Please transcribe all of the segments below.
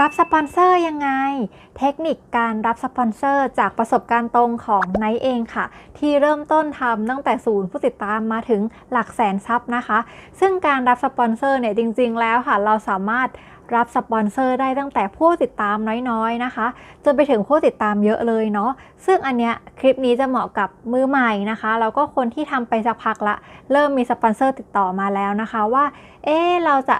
รับสปอนเซอร์ยังไง เทคนิคการรับสปอนเซอร์จากประสบการณ์ตรงของไนท์เองค่ะ ที่เริ่มต้นทำตั้งแต่ศูนย์ผู้ติดตามมาถึงหลักแสนซับนะคะ ซึ่งการรับสปอนเซอร์เนี่ยจริง ๆ แล้วค่ะ เราสามารถรับสปอนเซอร์ได้ตั้งแต่ผู้ติดตามน้อยๆนะคะ จนไปถึงผู้ติดตามเยอะเลยเนาะซึ่งอันเนี้ยคลิปนี้จะเหมาะกับมือใหม่นะคะแล้วก็คนที่ทำไปสักพักละ เริ่มมีสปอนเซอร์ติดต่อมาแล้วนะคะว่า เอ๊เราจะ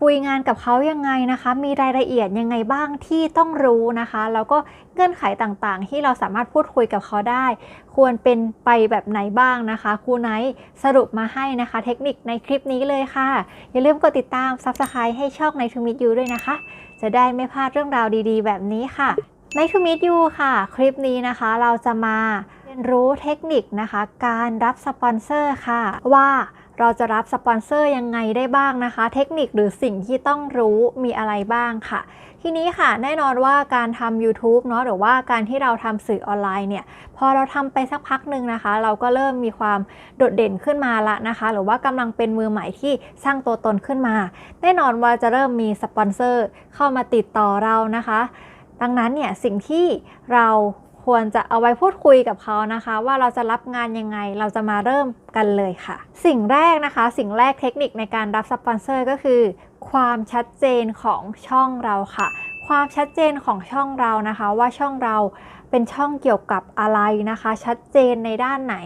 คุยงานกับเขายังไงนะคะ มีรายละเอียดยังไงบ้างที่ต้องรู้นะคะ แล้วก็เงื่อนไขต่างๆ ที่เราสามารถพูดคุยกับเขาได้ ควรเป็นไปแบบไหนบ้างนะคะครูไนท์สรุปมาให้นะคะ เทคนิคในคลิปนี้เลยค่ะ อย่าลืมกดติดตาม Subscribe ให้ช่องในทูมิ t ยูด้วยนะคะ จะได้ไม่พลาดเรื่องราวดีๆ แบบนี้ค่ะในทูมิ t ยูค่ะ คลิปนี้นะคะเราจะมาเรียนรู้เทคนิคนะคะ การรับสปอนเซอร์ค่ะว่า เราจะรับสปอนเซอร์ยังไงได้บ้างนะคะ เทคนิคหรือสิ่งที่ต้องรู้มีอะไรบ้างค่ะ ทีนี้ค่ะแน่นอนว่าการทำ YouTube เนาะหรือว่าการที่เราทำสื่อออนไลน์เนี่ยพอเราทำไปสักพักหนึ่งนะคะ เราก็เริ่มมีความโดดเด่นขึ้นมาละนะคะ หรือว่ากำลังเป็นมือใหม่ที่สร้างตัวตนขึ้นมา แน่นอนว่าจะเริ่มมีสปอนเซอร์เข้ามาติดต่อเรานะคะ ดังนั้นเนี่ยสิ่งที่เรา ควรจะเอาไว้พูดคุยกับเขานะคะ ว่าเราจะรับงานยังไงเราจะมาเริ่มกันเลยค่ะ สิ่งแรกนะคะ สิ่งแรกเทคนิคในการรับสปอนเซอร์ก็คือ ความชัดเจนของช่องเราค่ะ ความชัดเจนของช่องเรานะคะ ว่าช่องเราเป็นช่องเกี่ยวกับอะไรนะคะ ชัดเจนในด้านไหน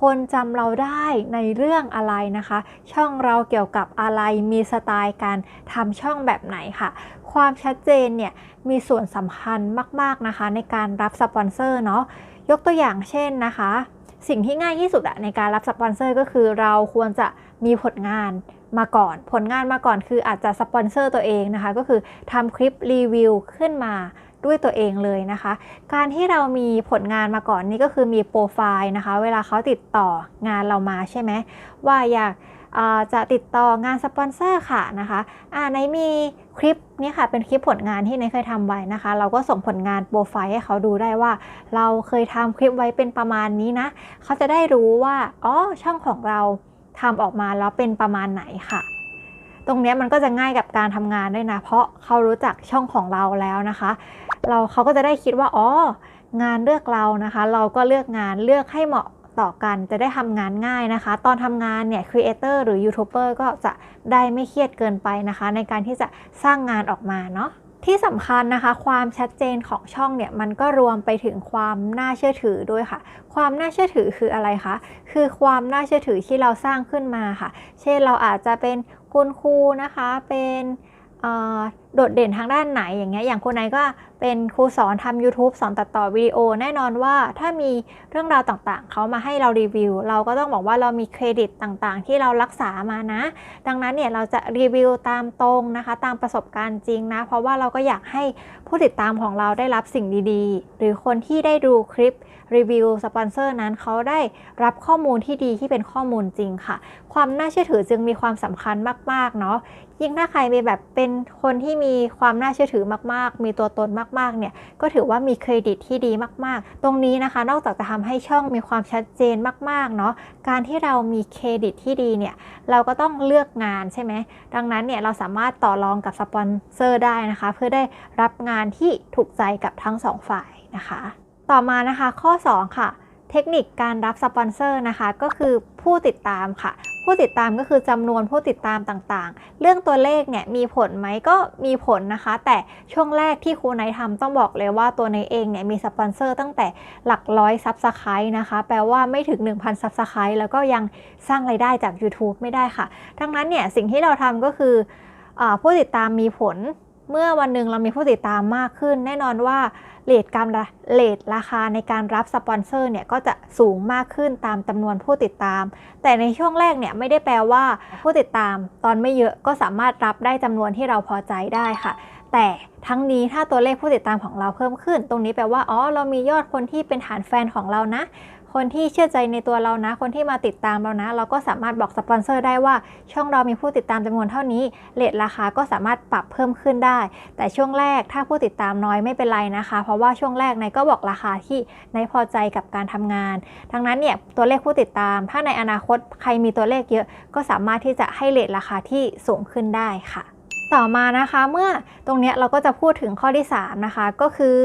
คนจำเราได้ในเรื่องอะไรนะคะ ช่องเราเกี่ยวกับอะไรมีสไตล์การทำช่องแบบไหนค่ะ ความชัดเจนเนี่ยมีส่วนสำคัญมาก ๆนะคะ ในการรับสปอนเซอร์เนาะยกตัวอย่างเช่นนะคะ สิ่งที่ง่ายที่สุดอะในการรับสปอนเซอร์ก็คือเราควรจะมีผลงานมาก่อน ผลงานมาก่อนคืออาจจะสปอนเซอร์ตัวเองนะคะ ก็คือทำคลิปรีวิวขึ้นมาด้วยตัวเองเลยนะคะ การที่เรามีผลงานมาก่อนนี่ก็คือมีโปรไฟล์นะคะ เวลาเขาติดต่องานเรามาใช่ไหมว่าอยาก จะติดต่องานสปอนเซอร์ค่ะนะคะอ่าในมีคลิปนี้ค่ะเป็นคลิปผลงานที่ในเคยทำไว้นะคะ เราก็ส่งผลงานโปรไฟล์ให้เขาดูได้ว่า เราเคยทำคลิปไว้เป็นประมาณนี้นะ เขาจะได้รู้ว่าอ๋อช่องของเราทำออกมาแล้วเป็นประมาณไหนค่ะ ตรงนี้มันก็จะง่ายกับการทำงานด้วยนะ เพราะเขารู้จักช่องของเราแล้วนะคะ เราเขาก็จะได้คิดว่าอ๋องานเลือกเรานะคะ เราก็เลือกงานเลือกให้เหมาะ ต่อกันจะได้ทำงานง่ายนะคะ ตอนทำงานเนี่ยครีเอเตอร์หรือยูทูบเบอร์ก็จะได้ไม่เครียดเกินไปนะคะ ในการที่จะสร้างงานออกมาเนาะที่สำคัญนะคะ ความชัดเจนของช่องเนี่ยมันก็รวมไปถึงความน่าเชื่อถือด้วยค่ะ ความน่าเชื่อถือคืออะไรคะคือความน่าเชื่อถือที่เราสร้างขึ้นมาค่ะ เช่นเราอาจจะเป็นคุณครูนะคะเป็น โดดเด่นทางด้านไหนอย่างเงี้ยอย่างคนไหนก็เป็นครูสอนทำ YouTube สอนตัดต่อวิดีโอ แน่นอนว่าถ้ามีเรื่องราวต่างๆ เขามาให้เรารีวิว เราก็ต้องบอกว่าเรามีเครดิตต่างๆ ที่เรารักษามานะ ดังนั้นเนี่ยเราจะรีวิวตามตรงนะคะ ตามประสบการณ์จริงนะ เพราะว่าเราก็อยากให้ผู้ติดตามของเราได้รับสิ่งดีๆ หรือคนที่ได้ดูคลิปรีวิวสปอนเซอร์นั้นเขาได้รับข้อมูลที่ดีที่เป็นข้อมูลจริงค่ะ ความน่าเชื่อถือจึงมีความสำคัญมากๆเนาะ ยิ่งถ้าใครมีแบบเป็นคนที่มีความน่าเชื่อถือมาก ๆ มีตัวตนมาก ๆ เนี่ย ก็ถือว่ามีเครดิตที่ดีมาก ๆ ตรงนี้นะคะ นอกจากจะทำให้ช่องมีความชัดเจนมาก ๆ เนาะ การที่เรามีเครดิตที่ดีเนี่ย เราก็ต้องเลือกงานใช่ไหม ดังนั้นเนี่ยเราสามารถต่อรองกับสปอนเซอร์ได้นะคะ เพื่อได้รับงานที่ถูกใจกับทั้งสองฝ่ายนะคะ ต่อมานะคะข้อ 2 ค่ะ เทคนิคการรับสปอนเซอร์นะคะ ก็คือ ผู้ติดตามค่ะ ผู้ติดตามก็คือจำนวนผู้ติดตามต่างๆ เรื่องตัวเลขเนี่ยมีผลไหมก็มีผลนะคะ แต่ช่วงแรกที่ครูไนท์ทำต้องบอกเลยว่าตัวในเองเนี่ยมีสปอนเซอร์ตั้งแต่หลักร้อยซับสไครต์นะคะ แปลว่าไม่ถึง 1,000ซับสไครต์แล้วก็ยังสร้างไรายได้จาก YouTube ไม่ได้ค่ะ ดังนั้นเนี่ยสิ่งที่เราทำก็คืออผู้ติดตามมีผล เมื่อวันหนึ่งเรามีผู้ติดตามมากขึ้น แน่นอนว่าเลทการเลทราคาในการรับสปอนเซอร์เนี่ยก็จะสูงมากขึ้นตามจำนวนผู้ติดตาม แต่ในช่วงแรกเนี่ยไม่ได้แปลว่าผู้ติดตามตอนไม่เยอะก็สามารถรับได้จำนวนที่เราพอใจได้ค่ะ แต่ทั้งนี้ถ้าตัวเลขผู้ติดตามของเราเพิ่มขึ้น ตรงนี้แปลว่าอ๋อเรามียอดคนที่เป็นฐานแฟนของเรานะ คนที่เชื่อใจในตัวเรานะ คนที่มาติดตามเรานะ เราก็สามารถบอกสปอนเซอร์ได้ว่าช่องเรามีผู้ติดตามจำนวนเท่านี้เลทราคาก็สามารถปรับเพิ่มขึ้นได้ แต่ช่วงแรกถ้าผู้ติดตามน้อยไม่เป็นไรนะคะ เพราะว่าช่วงแรกนายก็บอกราคาที่นายพอใจกับการทำงาน ดังนั้นเนี่ยตัวเลขผู้ติดตาม ถ้าในอนาคตใครมีตัวเลขเยอะ ก็สามารถที่จะให้เลทราคาที่สูงขึ้นได้ค่ะ ต่อมานะคะเมื่อตรงนี้เราก็จะพูดถึงข้อที่3นะคะก็คือ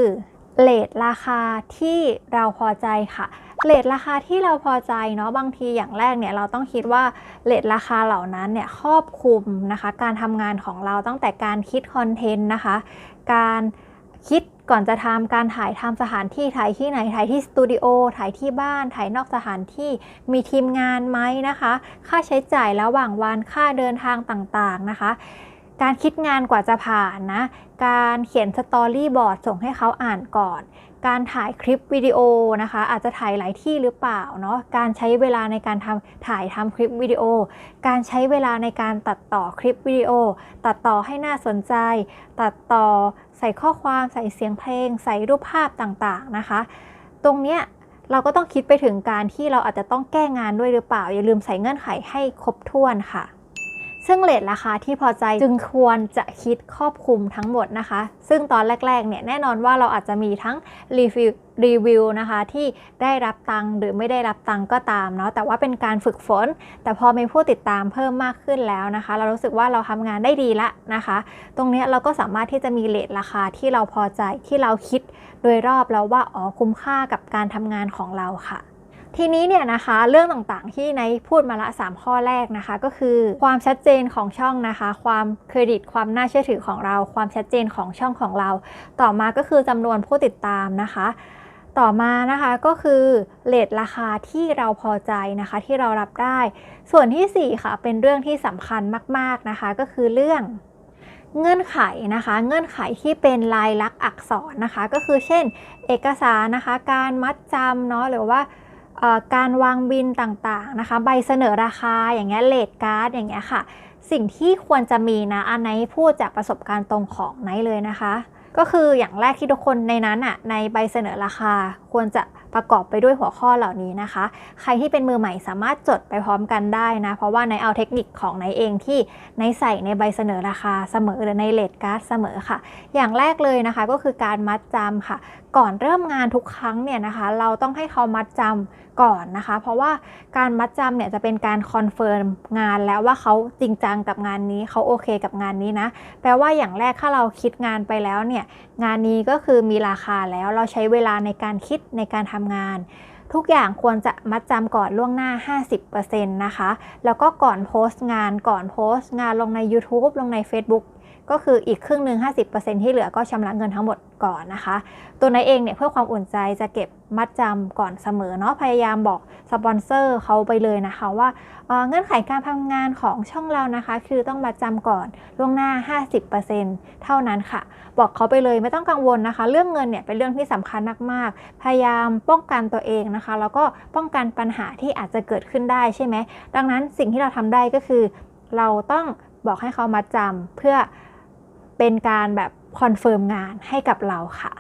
เลทราคาที่เราพอใจค่ะ เลทราคาที่เราพอใจเนาะบางทีอย่างแรกเนี่ยเราต้องคิดว่าเลทราคาเหล่านั้นเนี่ยครอบคลุมนะคะ การทำงานของเราตั้งแต่การคิดคอนเทนต์นะคะ การคิดก่อนจะทำการถ่ายทำสถานที่ถ่ายที่ไหนถ่ายที่สตูดิโอถ่ายที่บ้านถ่ายนอกสถานที่มีทีมงานไหมนะคะ ค่าใช้จ่ายระหว่างวันค่าเดินทางต่างๆนะคะ การคิดงานกว่าจะผ่านนะ การเขียนสตอรี่บอร์ดส่งให้เขาอ่านก่อน การถ่ายคลิปวิดีโอนะคะ อาจจะถ่ายหลายที่หรือเปล่าเนาะ การใช้เวลาในการทำถ่ายทำคลิปวิดีโอ การใช้เวลาในการตัดต่อคลิปวิดีโอ ตัดต่อให้น่าสนใจ ตัดต่อใส่ข้อความใส่เสียงเพลง ใส่รูปภาพต่างๆนะคะ ตรงเนี้ยเราก็ต้องคิดไปถึงการที่เราอาจจะต้องแก้งานด้วยหรือเปล่า อย่าลืมใส่เงื่อนไขให้ครบถ้วนค่ะ ซึ่งเลทราคาที่พอใจจึงควรจะคิดครอบคลุมทั้งหมดนะคะ ซึ่งตอนแรกๆเนี่ยแน่นอนว่าเราอาจจะมีทั้งรีวิวรีวิวนะคะที่ได้รับตังหรือไม่ได้รับตังก็ตามเนาะแต่ว่าเป็นการฝึกฝน แต่พอมีผู้ติดตามเพิ่มมากขึ้นแล้วนะคะ เรารู้สึกว่าเราทำงานได้ดีละนะคะ ตรงนี้เราก็สามารถที่จะมีเลทราคาที่เราพอใจที่เราคิดโดยรอบแล้วว่าอ๋อคุ้มค่ากับการทำงานของเราค่ะ ทีนี้เนี่ยนะคะเรื่องต่างๆ ที่ในพูดมาละ 3 ข้อแรกนะคะ ก็คือความชัดเจนของช่องนะคะ ความเครดิตความน่าเชื่อถือของเรา ความชัดเจนของช่องของเรา ต่อมาก็คือจำนวนผู้ติดตามนะคะ ต่อมานะคะก็คือเลทราคาที่เราพอใจนะคะที่เรารับได้ ส่วนทีสี่ 4 ค่ะ เป็นเรื่องที่สำคัญมากๆนะคะ ก็คือเรื่องเงื่อนไขนะคะ เงื่อนไขที่เป็นลายลักษณ์อักษรนะคะ ก็คือเช่น เอกสารนะคะ การมัดจำเนาะหรือว่า การวางบินต่างๆนะคะ ใบเสนอราคาอย่างเงี้ยเลทการ์ดอย่างเงี้ยค่ะ สิ่งที่ควรจะมีนะอันไหนพูดจากประสบการณ์ตรงของไนเลยนะคะ ก็คืออย่างแรกที่ทุกคนในนั้นอะในใบเสนอราคาควรจะ ประกอบไปด้วยหัวข้อเหล่านี้นะคะ ใครที่เป็นมือใหม่สามารถจดไปพร้อมกันได้นะ เพราะว่าในเอาเทคนิคของในเองที่ในใส่ในใบเสนอราคาเสมอหรือในเลทการ์ดเสมอค่ะ อย่างแรกเลยนะคะก็คือการมัดจำค่ะ ก่อนเริ่มงานทุกครั้งเนี่ยนะคะ เราต้องให้เขามัดจำก่อนนะคะ เพราะว่าการมัดจำเนี่ยจะเป็นการคอนเฟิร์มงานแล้วว่าเขาจริงจังกับงานนี้เขาโอเคกับงานนี้นะ แปลว่าอย่างแรกถ้าเราคิดงานไปแล้วเนี่ยงานนี้ก็คือมีราคาแล้วเราใช้เวลาในการคิดในการทำงาน ทุกอย่างควรจะมัดจำก่อนล่วงหน้า 50%นะคะ แล้วก็ก่อนโพสต์งานก่อนโพสต์งานลงใน YouTube ลงใน Facebook ก็คืออีกครึ่งหนึ่ง50%ที่เหลือก็ชำระเงินทั้งหมดก่อนนะคะ ตัวนายเองเนี่ยเพื่อความอุ่นใจจะเก็บมัดจำก่อนเสมอเนาะพยายามบอกสปอนเซอร์เขาไปเลยนะคะว่าเเงื่อนไขการทำงานของช่องเรานะคะ คือต้องมัดจำก่อนล่วงหน้า 50%เท่านั้นค่ะ บอกเขาไปเลยไม่ต้องกังวลนะคะ เรื่องเงินเนี่ยเป็นเรื่องที่สำคัญมากๆ พยายามป้องกันตัวเองนะคะ แล้วก็ป้องกันปัญหาที่อาจจะเกิดขึ้นได้ใช่ไหมดังนั้นสิ่งที่เราทำได้ก็คือ เราต้อง บอกให้เขามัดจำเพื่อเป็นการแบบคอนเฟิร์มงานให้กับเราค่ะ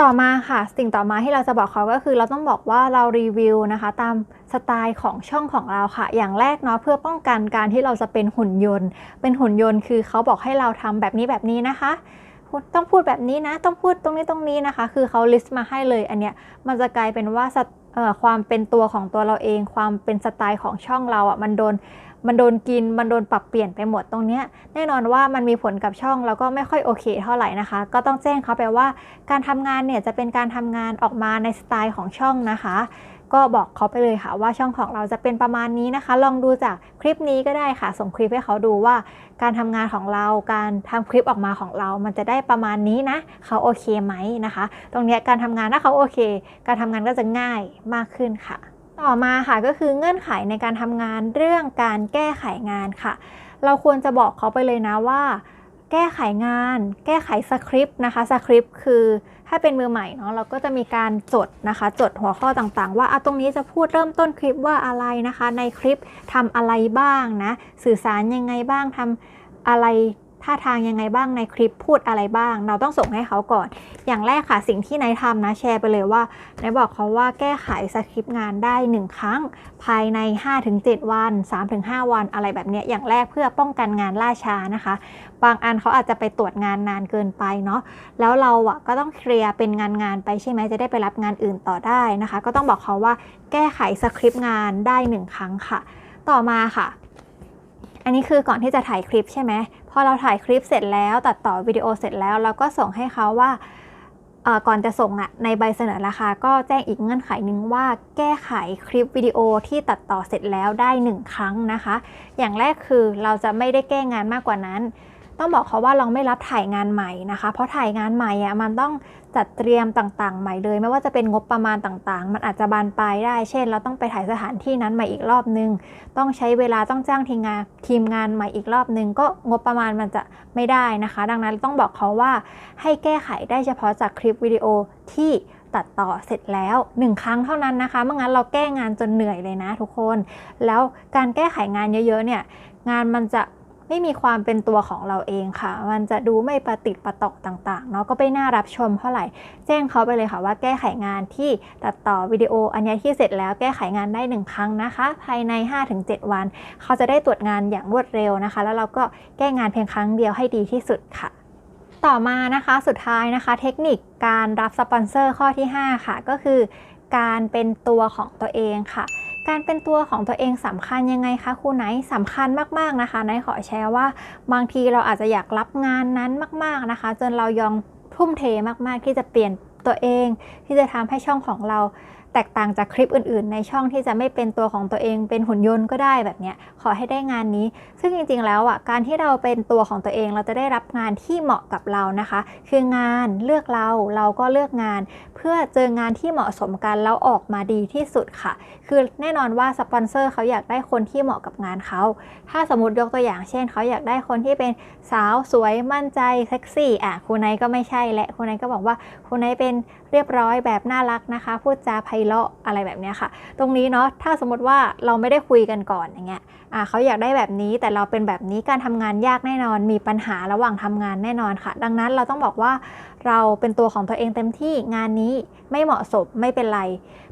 ต่อมาค่ะ สิ่งต่อมาที่เราจะบอกเขาก็คือ เราต้องบอกว่าเรารีวิวนะคะ ตามสไตล์ของช่องของเราค่ะ อย่างแรกเนาะเพื่อป้องกันการที่เราจะเป็นหุ่นยนต์ เป็นหุ่นยนต์คือเขาบอกให้เราทำแบบนี้แบบนี้นะคะต้องพูดแบบนี้นะ ต้องพูดตรงนี้ตรงนี้นะคะ คือเขาลิสต์มาให้เลย อันเนี้ย มันจะกลายเป็นว่าสไตเออความเป็นตัวของตัวเราเอง ความเป็นสไตล์ของช่องเราอะ มันโดน มันโดนกิน มันโดนปรับเปลี่ยนไปหมดตรงเนี้ยแน่นอนว่ามันมีผลกับช่องแล้วก็ไม่ค่อยโอเคเท่าไหร่นะคะ ก็ต้องแจ้งเขาไปว่า การทำงานเนี่ยจะเป็นการทำงานออกมาในสไตล์ของช่องนะคะ ก็บอกเขาไปเลยค่ะว่าช่องของเราจะเป็นประมาณนี้นะคะ ลองดูจากคลิปนี้ก็ได้ค่ะ ส่งคลิปให้เขาดูว่า การทำงานของเราการทำคลิปออกมาของเรา มันจะได้ประมาณนี้นะ เขาโอเคไหมนะคะ ตรงเนี้ยการทำงานถ้าเขาโอเค การทำงานก็จะง่ายมากขึ้นค่ะ ต่อมาค่ะก็คือเงื่อนไขในการทำงานเรื่องการแก้ไขงานค่ะ เราควรจะบอกเขาไปเลยนะว่า แก้ไขงาน แก้ไขสคริปต์นะคะสคริปต์คือถ้าเป็นมือใหม่เนาะเราก็จะมีการจดนะคะ จดหัวข้อต่างๆ ว่าอะตรงนี้จะพูดเริ่มต้นคลิปว่าอะไรนะคะ ในคลิปทำอะไรบ้างนะ สื่อสารยังไงบ้างทำอะไร ท่าทางยังไงบ้างในคลิปพูดอะไรบ้าง เราต้องส่งให้เขาก่อน อย่างแรกค่ะสิ่งที่นายทำนะแชร์ไปเลยว่านายบอกเขาว่าแก้ไขสคริปต์งานได้ 1 ครั้ง ภายใน 5-7 วัน 3-5 วันอะไรแบบนี้อย่างแรกเพื่อป้องกันงานล่าช้านะคะ บางอันเขาอาจจะไปตรวจงานนานเกินไปเนาะแล้วเราอะก็ต้องเคลียร์เป็นงานงานไปใช่ไหมจะได้ไปรับงานอื่นต่อได้นะคะ ก็ต้องบอกเขาว่าแก้ไขสคริปต์งานได้ 1 ครั้งค่ะ ต่อมาค่ะ อันนี้คือก่อนที่จะถ่ายคลิปใช่ไหมพอเราถ่ายคลิปเสร็จแล้วตัดต่อวิดีโอเสร็จแล้วเราก็ส่งให้เขาว่าก่อนจะส่งอะในใบเสนอราคาก็แจ้งอีกเงื่อนไขหนึ่งว่าแก้ไขคลิปวิดีโอที่ตัดต่อเสร็จแล้วได้ 1 ครั้งนะคะ อย่างแรกคือเราจะไม่ได้แก้งานมากกว่านั้น ต้องบอกเขาว่าเราไม่รับถ่ายงานใหม่นะคะ เพราะถ่ายงานใหม่อะมันต้องจัดเตรียมต่างๆ ใหม่เลย ไม่ว่าจะเป็นงบประมาณต่างๆ มันอาจจะบานปลายได้ เช่น เราต้องไปถ่ายสถานที่นั้นใหม่อีกรอบนึง ต้องใช้เวลาต้องจ้างทีมงานทีมงานใหม่อีกรอบนึง ก็งบประมาณมันจะไม่ได้นะคะ ดังนั้นต้องบอกเขาว่าให้แก้ไขได้เฉพาะจากคลิปวิดีโอที่ตัดต่อเสร็จแล้ว 1 ครั้งเท่านั้นนะคะไม่งั้นเราแก้งานจนเหนื่อยเลยนะทุกคน แล้วการแก้ไขงานเยอะๆเนี่ยงานมันจะ ไม่มีความเป็นตัวของเราเองค่ะ มันจะดูไม่ประติดประต่อต่างๆเนาะก็ไม่น่ารับชมเท่าไหร่ แจ้งเขาไปเลยค่ะว่าแก้ไขงานที่ตัดต่อวิดีโออันนี้ที่เสร็จแล้วแก้ไขงานได้ 1 ครั้งนะคะ ภายใน 5-7 วัน เขาจะได้ตรวจงานอย่างรวดเร็วนะคะ แล้วเราก็แก้งานเพียงครั้งเดียวให้ดีที่สุดค่ะต่อมานะคะสุดท้ายนะคะ เทคนิคการรับสปอนเซอร์ข้อที่ 5 ค่ะ ก็คือ การเป็นตัวของตัวเองค่ะ การเป็นตัวของตัวเองสำคัญยังไงคะครูไนท์สำคัญมากๆนะคะไนท์ขอแชร์ว่า บางทีเราอาจจะอยากรับงานนั้นมาก ๆนะคะ จนเรายอมทุ่มเทมากๆที่จะเปลี่ยนตัวเอง ที่จะทำให้ช่องของเรา แตกต่างจากคลิปอื่นๆ ในช่องที่จะไม่เป็นตัวของตัวเอง เป็นหุ่นยนต์ก็ได้แบบเนี้ยขอให้ได้งานนี้ ซึ่งจริงๆแล้วอะการที่เราเป็นตัวของตัวเองเราจะได้รับงานที่เหมาะกับเรานะคะ คืองานเลือกเราเราก็เลือกงาน เพื่อเจองานที่เหมาะสมกันแล้วออกมาดีที่สุดค่ะ คือแน่นอนว่าสปอนเซอร์เขาอยากได้คนที่เหมาะกับงานเขาถ้าสมมติยกตัวอย่างเช่นเขาอยากได้คนที่เป็นสาวสวยมั่นใจเซ็กซี่อะครูไนท์ก็ไม่ใช่และครูไนท์ก็บอกว่าครูไนท์เป็นเรียบร้อยแบบน่ารักนะคะพูดจาไพเราะอะไรแบบนี้ค่ะ ตรงนี้เนาะถ้าสมมติว่าเราไม่ได้คุยกันก่อนอย่างเงี้ยเขาอยากได้แบบนี้แต่เราเป็นแบบนี้การทำงานยากแน่นอน มีปัญหาระหว่างทำงานแน่นอนค่ะ ดังนั้นเราต้องบอกว่าเราเป็นตัวของตัวเองเต็มที่งานนี้ไม่เหมาะสมไม่เป็นไร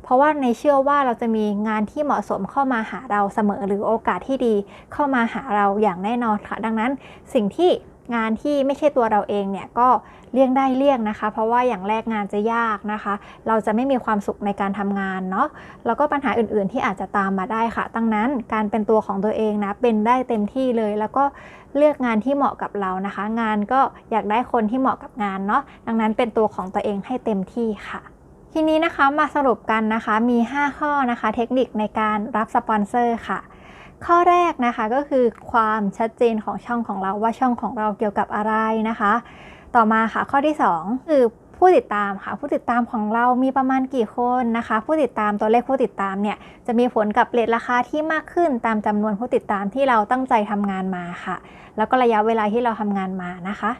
เพราะว่าในเชื่อว่าเราจะมีงานที่เหมาะสมเข้ามาหาเราเสมอหรือโอกาสที่ดีเข้ามาหาเราอย่างแน่นอนค่ะ ดังนั้นสิ่งที่ งานที่ไม่ใช่ตัวเราเองเนี่ยก็เลี่ยงได้เลี่ยงนะคะ เพราะว่าอย่างแรกงานจะยากนะคะ เราจะไม่มีความสุขในการทำงานเนาะแล้วก็ปัญหาอื่นๆที่อาจจะตามมาได้ค่ะดังนั้นการเป็นตัวของตัวเองนะเป็นได้เต็มที่เลย แล้วก็เลือกงานที่เหมาะกับเรานะคะ งานก็อยากได้คนที่เหมาะกับงานเนาะดังนั้นเป็นตัวของตัวเองให้เต็มที่ค่ะทีนี้นะคะมาสรุปกันนะคะมี 5 ข้อนะคะ เทคนิคในการรับสปอนเซอร์ค่ะ ข้อแรกนะคะก็คือความชัดเจนของช่องของเราว่าช่องของเราเกี่ยวกับอะไรนะคะ ต่อมาค่ะข้อที่ 2 คือผู้ติดตามค่ะผู้ติดตามของเรามีประมาณกี่คนนะคะ ผู้ติดตามตัวเลขผู้ติดตามเนี่ยจะมีผลกับเรทราคาที่มากขึ้นตามจำนวนผู้ติดตามที่เราตั้งใจทำงานมาค่ะ แล้วก็ระยะเวลาที่เราทำงานมานะคะ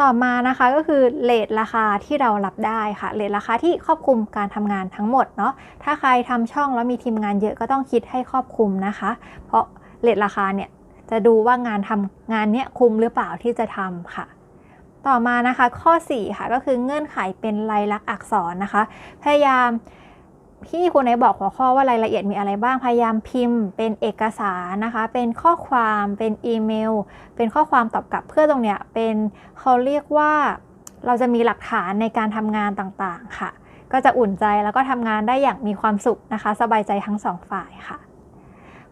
ต่อมานะคะก็คือเลทราคาที่เรารับได้ค่ะเลทราคาที่ครอบคลุมการทำงานทั้งหมดเนาะถ้าใครทำช่องแล้วมีทีมงานเยอะก็ต้องคิดให้ครอบคลุมนะคะ เพราะเลทราคาเนี่ยจะดูว่างานทำงานเนี้ยคุ้มหรือเปล่าที่จะทำค่ะ ต่อมานะคะข้อ 4 ค่ะก็คือเงื่อนไขเป็นลายลักษณ์อักษรนะคะ พยายาม พี่คุณไหนบอกหัวข้อว่ารายละเอียดมีอะไรบ้าง พยายามพิมพ์ เป็นเอกสารนะคะ เป็นข้อความ เป็นอีเมล เป็นข้อความตอบกลับเพื่อตรงเนี้ยเป็นเขาเรียกว่าเราจะมีหลักฐานในการทำงานต่างๆค่ะ ก็จะอุ่นใจแล้วก็ทำงานได้อย่างมีความสุขนะคะ สบายใจทั้งสองฝ่ายค่ะ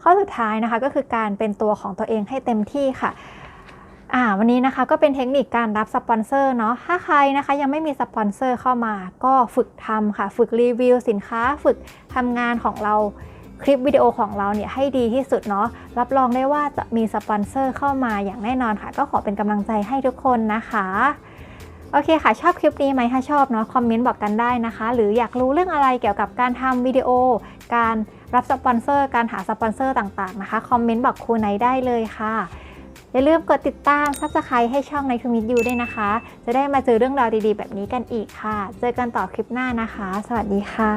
ข้อสุดท้ายนะคะก็คือการเป็นตัวของตัวเองให้เต็มที่ค่ะ อ่าวันนี้นะคะก็เป็นเทคนิคการรับสปอนเซอร์เนาะถ้าใครนะคะยังไม่มีสปอนเซอร์เข้ามา ก็ฝึกทำค่ะ ฝึกรีวิวสินค้า ฝึกทำงานของเราคลิปวิดีโอของเราเนี่ยให้ดีที่สุดเนาะรับรองได้ว่าจะมีสปอนเซอร์เข้ามาอย่างแน่นอนค่ะ ก็ขอเป็นกำลังใจให้ทุกคนนะคะโอเคค่ะ ชอบคลิปนี้ไหมถ้าชอบเนาะคอมเมนต์บอกกันได้นะคะ หรืออยากรู้เรื่องอะไรเกี่ยวกับการทำวิดีโอ การรับสปอนเซอร์ การหาสปอนเซอร์ต่างๆนะคะคอมเมนต์บอกครูไนได้เลยค่ะ อย่าลืมกดติดตาม Subscribe ให้ช่องในทูมิ t ยูด้วยนะคะ จะได้มาเจอเรื่องราวดีๆ แบบนี้กันอีกค่ะ เจอกันต่อคลิปหน้านะคะ สวัสดีค่ะ